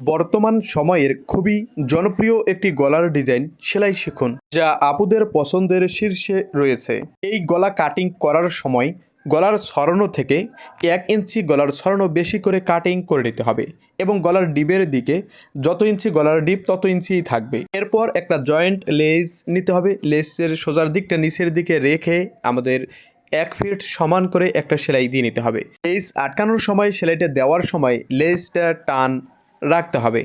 বর্তমান সময়ের খুবই জনপ্রিয় একটি গলার ডিজাইন সেলাই শিখুন, যা আপুদের পছন্দের শীর্ষে রয়েছে। এই গলা কাটিং করার সময় গলার সরানো থেকে এক ইঞ্চি গলার সরানো বেশি করে কাটিং করে নিতে হবে এবং গলার ডিবের দিকে যত ইঞ্চি গলার ডিপ তত ইঞ্চিই থাকবে। এরপর একটা জয়েন্ট লেস নিতে হবে। লেসের সোজার দিকটা নিচের দিকে রেখে আমাদের এক ফিট সমান করে একটা সেলাই দিয়ে নিতে হবে। লেস আটকানোর সময় সেলাইটা দেওয়ার সময় লেসটা টান রাখতে হবে।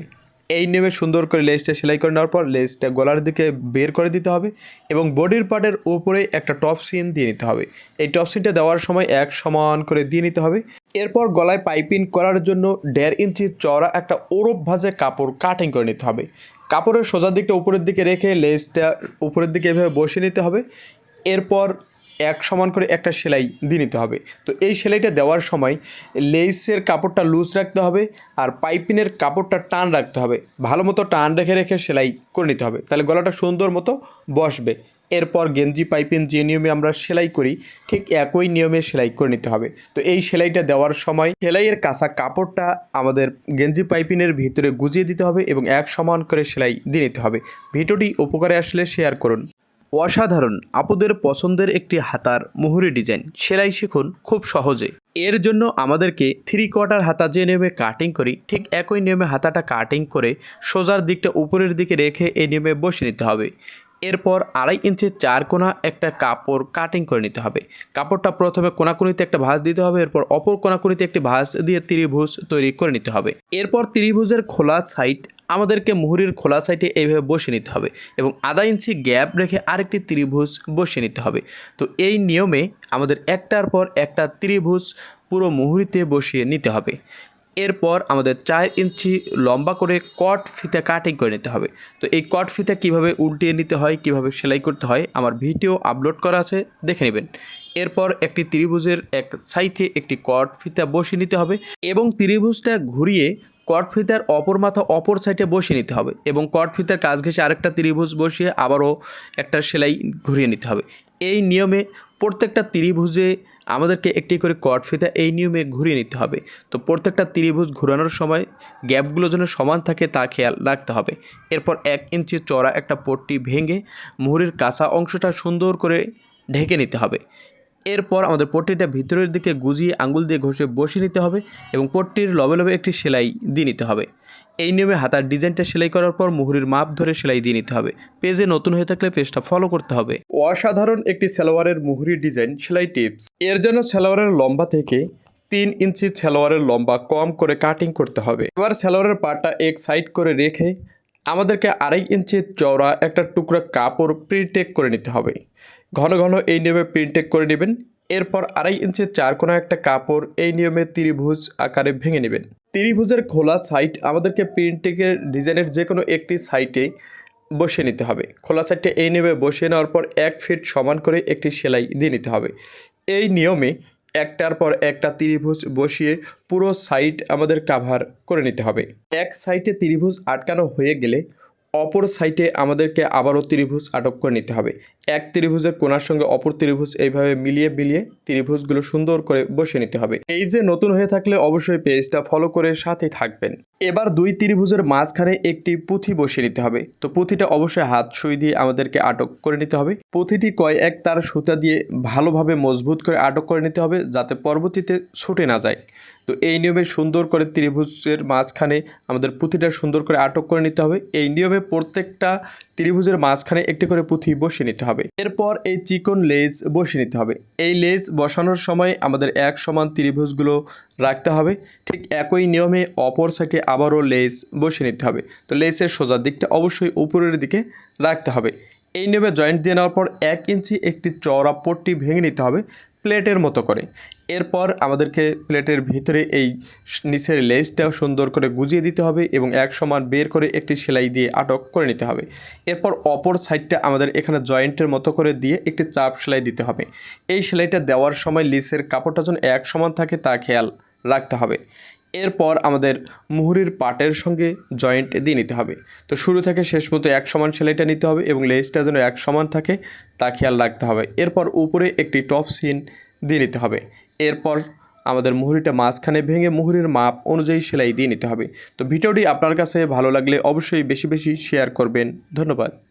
এই নিয়মে সুন্দর করে লেসটা সেলাই করে নেওয়ার পর লেসটা গলার দিকে বের করে দিতে হবে এবং বডির পার্টের উপরে একটা টপ সিন দিয়ে নিতে হবে। এই টপ সিনটা দেওয়ার সময় এক সমান করে দিয়ে নিতে হবে। এরপর গলায় পাইপিং করার জন্য দেড় ইঞ্চি চওড়া একটা ওরব ভাজে কাপড় কাটিং করে নিতে হবে। কাপড়ের সোজা দিকটা উপরের দিকে রেখে লেসটা উপরের দিকে এভাবে বসিয়ে নিতে হবে। এরপর এক সমান করে একটা সেলাই দিয়ে নিতে হবে। তো এই সেলাইটা দেওয়ার সময় লেসের কাপড়টা লুজ রাখতে হবে আর পাইপিনের কাপড়টা টান রাখতে হবে। ভালো মতো টান রেখে রেখে সেলাই করে নিতে হবে। তাহলে গলাটা সুন্দর মতো বসবে। এরপর গেঞ্জি পাইপিন যে নিয়মে আমরা সেলাই করি, ঠিক একই নিয়মে সেলাই করে নিতে হবে। তো এই সেলাইটা দেওয়ার সময় সেলাইয়ের কাঁচা কাপড়টা আমাদের গেঞ্জি পাইপিনের ভিতরে গুজিয়ে দিতে হবে এবং এক সমান করে সেলাই দিয়ে নিতে হবে। ভিডিওটি উপকারে আসলে শেয়ার করুন। অসাধারণ, আপুদের পছন্দের একটি হাতার মুহুরি ডিজাইন। সেলাই শিখুন খুব সহজে। এর জন্য আমাদেরকে থ্রি কোয়ার্টার হাতা যে নিয়মে কাটিং করি, ঠিক একই নিয়মে হাতাটা কাটিং করে সোজার দিকটা উপরের দিকে রেখে এই নিয়মে বসে নিতে হবে। এরপর আড়াই ইঞ্চির চার কোনা একটা কাপড় কাটিং করে নিতে হবে। কাপড়টা প্রথমে কোনাকুনিতে একটা ভাঁজ দিতে হবে, এরপর অপর কোনাকুনিতে একটি ভাঁজ দিয়ে ত্রিভুজ তৈরি করে নিতে হবে। এরপর ত্রিভুজের খোলা সাইড আমাদেরকে মুহুরির খোলা সাইডে এইভাবে বসে নিতে হবে এবং আধা ইঞ্চি গ্যাপ রেখে আরেকটি ত্রিভুজ বসিয়ে নিতে হবে। তো এই নিয়মে আমাদের একটার পর একটা ত্রিভুজ পুরো মুহুরিতে বসিয়ে নিতে হবে। এরপর আমাদের চার ইঞ্চি লম্বা করে কট ফিতা কাটিং করে নিতে হবে। তো এই কট ফিতা কীভাবে উল্টিয়ে নিতে হয়, কীভাবে সেলাই করতে হয়, আমার ভিডিও আপলোড করা আছে, দেখে নেবেন। এরপর একটি ত্রিভুজের এক সাইডে একটি কট ফিতা বসিয়ে নিতে হবে এবং ত্রিভুজটা ঘুরিয়ে কট ফিতার অপর মাথা অপর সাইডে বসিয়ে নিতে হবে এবং কট ফিতার কাজ ঘেঁষে আরেকটা ত্রিভুজ বসিয়ে আবারও একটা সেলাই ঘুরিয়ে নিতে হবে। এই নিয়মে প্রত্যেকটা ত্রিভুজে আমাদেরকে একটি করে কট ফিতা এই নিয়মে ঘুরিয়ে নিতে হবে। তো প্রত্যেকটা ত্রিভুজ ঘোরানোর সময় গ্যাপগুলো যেন সমান থাকে তা খেয়াল রাখতে হবে। এরপর এক ইঞ্চি চড়া একটা পট্টি ভেঙে মুহুরের কাঁচা অংশটা সুন্দর করে ঢেকে নিতে হবে। এরপর আমাদের পট্টিটা ভিতরের দিকে গুজিয়ে আঙুল দিয়ে ঘষে বসিয়ে নিতে হবে এবং পট্টির লবে লবে একটি সেলাই দিয়ে নিতে হবে। এই নিয়মে হাতার ডিজাইনটা সেলাই করার পর মুহুরির মাপ ধরে সেলাই দিয়ে নিতে হবে। পেজে নতুন হয়ে থাকলে পেজটা ফলো করতে হবে। অসাধারণ একটি সালোয়ারের মুহুরি ডিজাইন সেলাই টিপস। এর জন্য সালোয়ারের লম্বা থেকে তিন ইঞ্চি সালোয়ারের লম্বা কম করে কাটিং করতে হবে। এবার সালোয়ারের পাটটা এক সাইড করে রেখে আমাদেরকে আড়াই ইঞ্চি চওড়া একটা টুকরা কাপড় প্রিটেক করে নিতে হবে। ঘন ঘন এই নিয়মে প্রিন্টেক করে নেবেন। এরপর আড়াই ইঞ্চি চার কোনা একটা কাপড় এই নিয়মে ত্রিভুজ আকারে ভেঙে নেবেন। ত্রিভুজের খোলা সাইড আমাদেরকে প্রিন্টেকের ডিজাইনের যে কোনো একটি সাইটে বসিয়ে নিতে হবে। খোলা সাইডটা এই নিয়মে বসিয়ে নেওয়ার পর এক ফিট সমান করে একটি সেলাই দিয়ে নিতে হবে। এই নিয়মে একটার পর একটা ত্রিভুজ বসিয়ে পুরো সাইড আমাদের কাভার করে নিতে হবে। এক সাইডে ত্রিভুজ আটকানো হয়ে গেলে অপর সাইটে আমাদেরকে আবারও ত্রিভুজ আটক করে নিতে হবে। এক ত্রিভুজের কোণার সঙ্গে অপর ত্রিভুজ এইভাবে মিলিয়ে মিলিয়ে ত্রিভুজগুলো সুন্দর করে বসে নিতে হবে। এই যে নতুন হয়ে থাকলে অবশ্যই পেজটা ফলো করে সাথে থাকবেন। এবার দুই ত্রিভুজের মাঝখানে একটি পুঁথি বসিয়ে নিতে হবে। তো পুঁথিটা অবশ্যই হাত সুই দিয়ে আমাদেরকে আটক করে নিতে হবে। পুঁথিটি কয় এক তার সুতা দিয়ে ভালোভাবে মজবুত করে আটক করে নিতে হবে যাতে পরবর্তীতে ছুটে না যায়। তো এই নিয়মে সুন্দর করে ত্রিভুজের মাঝখানে আমাদের পুঁথিটা সুন্দর করে আটক করে নিতে হবে। এই নিয়মে প্রত্যেকটা ত্রিভুজের মাঝখানে একটি করে পুঁথি বসিয়ে নিতে হবে। এরপর এই চিকন লেজ বসিয়ে নিতে হবে। এই লেজ বসানোর সময় আমাদের এক সমান ত্রিভুজগুলো রাখতে হবে। ঠিক একই নিয়মে অপর সাইডে আবারও লেজ বসিয়ে নিতে হবে। তো লেসের সোজার দিকটা অবশ্যই উপরের দিকে রাখতে হবে। এই নিয়মে জয়েন্ট দিয়ে নেওয়ার পর এক ইঞ্চি একটি চওড়া পট্টি ভেঙে নিতে হবে। প্লেটের মতো করে। এরপর আমাদেরকে প্লেটের ভিতরে এই নিচের লেজটাও সুন্দর করে গুজিয়ে দিতে হবে এবং এক সমান বের করে একটি সেলাই দিয়ে আটক করে নিতে হবে। এরপর অপর সাইডটা আমাদের এখানে জয়েন্টের মতো করে দিয়ে একটি চাপ সেলাই দিতে হবে। এই সেলাইটা দেওয়ার সময় লিসের কাপড়টা যেন এক সমান থাকে তা খেয়াল রাখতে হবে। এরপর আমাদের মুহুরির পাটের সঙ্গে জয়েন্ট দিয়ে নিতে হবে। তো শুরু থেকে শেষ মতো এক সমান সেলাইটা নিতে হবে এবং লেজটা যেন এক সমান থাকে, তা খেয়াল রাখতে হবে। এরপর উপরে একটি টপ সিন দিয়ে নিতে হবে। এরপর আমাদের মুহুরিটা মাঝখানে ভেঙে মুহুরির মাপ অনুযায়ী সেলাই দিয়ে নিতে হবে। তো ভিডিওটি আপনার কাছে ভালো লাগলে অবশ্যই বেশি বেশি শেয়ার করবেন। ধন্যবাদ।